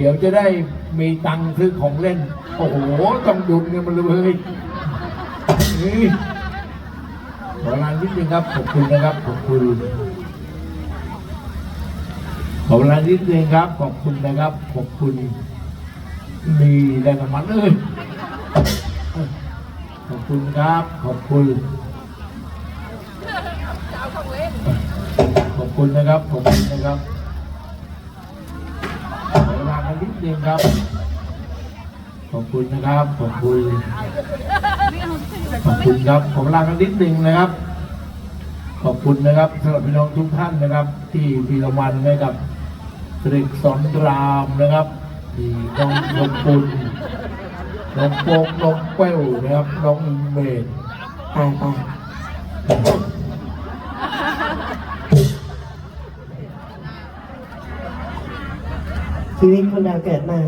เดี๋ยวจะได้มีตังค์ซื้อของเล่น โอ้โห ต้องหยุดเงินมันเลยนี่ขอลานิดนึงครับ ขอบคุณนะครับ ขอบคุณขอเวลานิดนึงครับ ขอบคุณนะครับ ขอบคุณมีแรงกำมันเอ้ยขอบคุณครับ ขอบคุณขอบคุณนะครับ ขอบคุณนะครับ นนิดนึงครับ ขอบคุณนะครับ ขอบคุณ ขอบคุณครับ ขอเวลากันนิดนึงนะครับ ขอบคุณนะครับสำหรับพี่น้องทุกท่านนะครับ ที่มีรางวัลให้กับตริกสอนรามนะครับที่น้องนงปุลน้องโป๊กน้องเป้วนะครับ น้องอิงเมดตายต ชีวิตคนเราเกิดมา